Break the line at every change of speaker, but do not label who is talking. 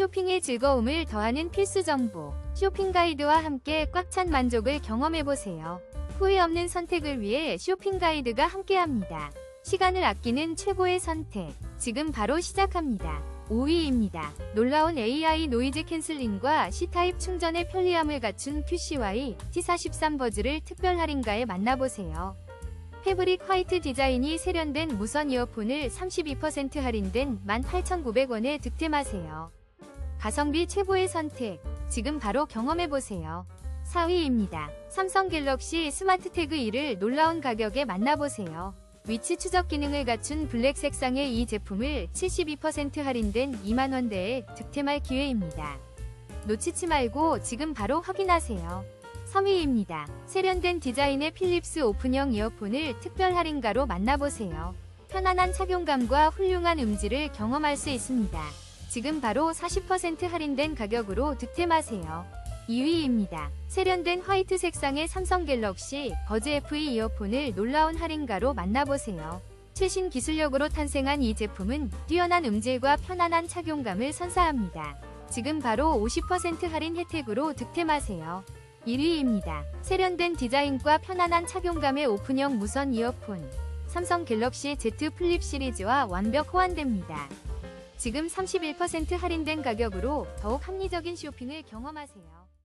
쇼핑의 즐거움을 더하는 필수 정보. 쇼핑 가이드와 함께 꽉 찬 만족을 경험해보세요. 후회 없는 선택을 위해 쇼핑 가이드가 함께합니다. 시간을 아끼는 최고의 선택. 지금 바로 시작합니다. 5위입니다. 놀라운 AI 노이즈 캔슬링과 C타입 충전의 편리함을 갖춘 QCY T43 버즈를 특별 할인가에 만나보세요. 패브릭 화이트 디자인이 세련된 무선 이어폰을 32% 할인된 18,900원에 득템하세요. 가성비 최고의 선택. 지금 바로 경험해보세요. 4위입니다. 삼성 갤럭시 스마트 태그 2를 놀라운 가격에 만나보세요. 위치 추적 기능을 갖춘 블랙 색상의 이 제품을 72% 할인된 2만원대에 득템할 기회입니다. 놓치지 말고 지금 바로 확인하세요. 3위입니다. 세련된 디자인의 필립스 오픈형 이어폰을 특별 할인가로 만나보세요. 편안한 착용감과 훌륭한 음질을 경험할 수 있습니다. 지금 바로 40% 할인된 가격으로 득템하세요. 2위입니다. 세련된 화이트 색상의 삼성 갤럭시 버즈 FE 이어폰을 놀라운 할인가로 만나보세요. 최신 기술력으로 탄생한 이 제품은 뛰어난 음질과 편안한 착용감을 선사합니다. 지금 바로 50% 할인 혜택으로 득템하세요. 1위입니다. 세련된 디자인과 편안한 착용감의 오픈형 무선 이어폰. 삼성 갤럭시 Z 플립 시리즈와 완벽 호환됩니다. 지금 31% 할인된 가격으로 더욱 합리적인 쇼핑을 경험하세요.